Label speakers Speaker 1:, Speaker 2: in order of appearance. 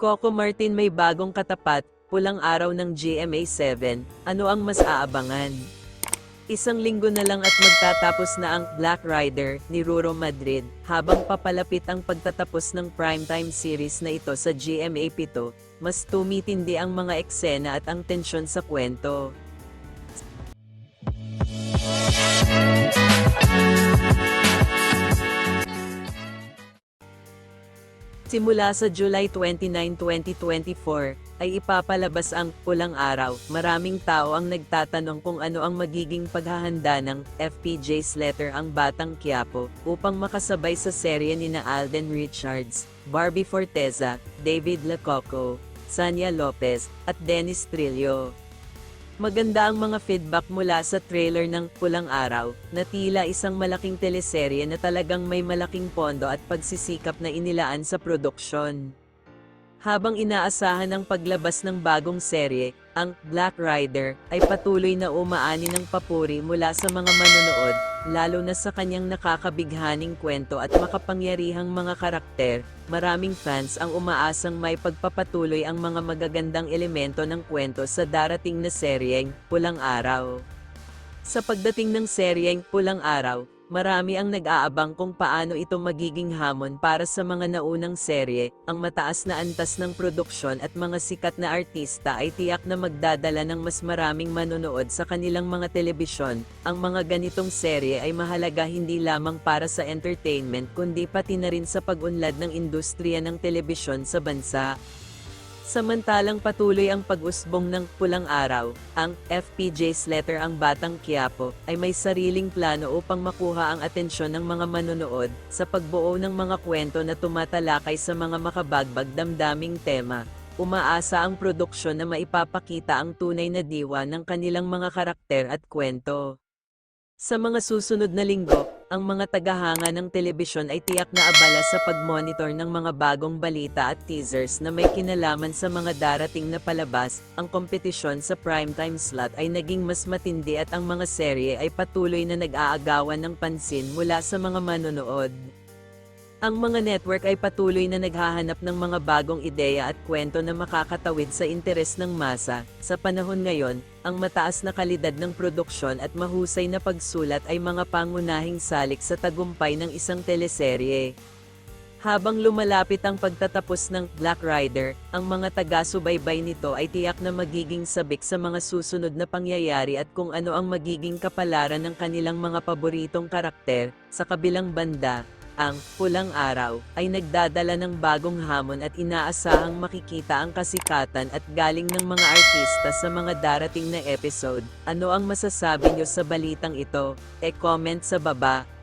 Speaker 1: Coco Martin may bagong katapat, pulang araw ng GMA7, ano ang mas aabangan? Isang linggo na lang at magtatapos na ang Black Rider ni Ruro Madrid habang papalapit ang pagtatapos ng primetime series na ito sa GMA7, mas tumitindi ang mga eksena at ang tensyon sa kwento. Simula sa July 29, 2024, ay ipapalabas ang Pulang Araw. Maraming tao ang nagtatanong kung ano ang magiging paghahanda ng FPJ's Letter ang Batang Quiapo upang makasabay sa serye ni na Alden Richards, Barbie Forteza, David Lacoco, Sanya Lopez, at Dennis Trillo. Maganda ang mga feedback mula sa trailer ng Pulang Araw, na tila isang malaking teleserye na talagang may malaking pondo at pagsisikap na inilaan sa produksyon. Habang inaasahan ang paglabas ng bagong serye, ang Black Rider ay patuloy na umaani ng papuri mula sa mga manonood, lalo na sa kanyang nakakabighaning kwento at makapangyarihang mga karakter. Maraming fans ang umaasang may pagpapatuloy ang mga magagandang elemento ng kwento sa darating na seryeng Pulang Araw. Sa pagdating ng seryeng Pulang Araw, marami ang nag-aabang kung paano ito magiging hamon para sa mga naunang serye. Ang mataas na antas ng produksyon at mga sikat na artista ay tiyak na magdadala ng mas maraming manonood sa kanilang mga telebisyon. Ang mga ganitong serye ay mahalaga hindi lamang para sa entertainment kundi pati na rin sa pag-unlad ng industriya ng telebisyon sa bansa. Samantalang patuloy ang pag-usbong ng Pulang Araw, ang FPJ's Letter ang Batang Quiapo ay may sariling plano upang makuha ang atensyon ng mga manonood sa pagbuo ng mga kwento na tumatalakay sa mga makabagbag damdaming tema. Umaasa ang produksyon na maipapakita ang tunay na diwa ng kanilang mga karakter at kwento. Sa mga susunod na linggo, ang mga tagahanga ng telebisyon ay tiyak na abala sa pag-monitor ng mga bagong balita at teasers na may kinalaman sa mga darating na palabas. Ang kompetisyon sa primetime slot ay naging mas matindi at ang mga serye ay patuloy na nag-aagawan ng pansin mula sa mga manonood. Ang mga network ay patuloy na naghahanap ng mga bagong ideya at kwento na makakatawid sa interes ng masa. Sa panahon ngayon, ang mataas na kalidad ng produksyon at mahusay na pagsulat ay mga pangunahing salik sa tagumpay ng isang teleserye. Habang lumalapit ang pagtatapos ng Black Rider, ang mga taga-subaybay nito ay tiyak na magiging sabik sa mga susunod na pangyayari at kung ano ang magiging kapalaran ng kanilang mga paboritong karakter. Sa kabilang banda, ang Pulang Araw ay nagdadala ng bagong hamon at inaasahang makikita ang kasikatan at galing ng mga artista sa mga darating na episode. Ano ang masasabi nyo sa balitang ito? E-comment sa baba.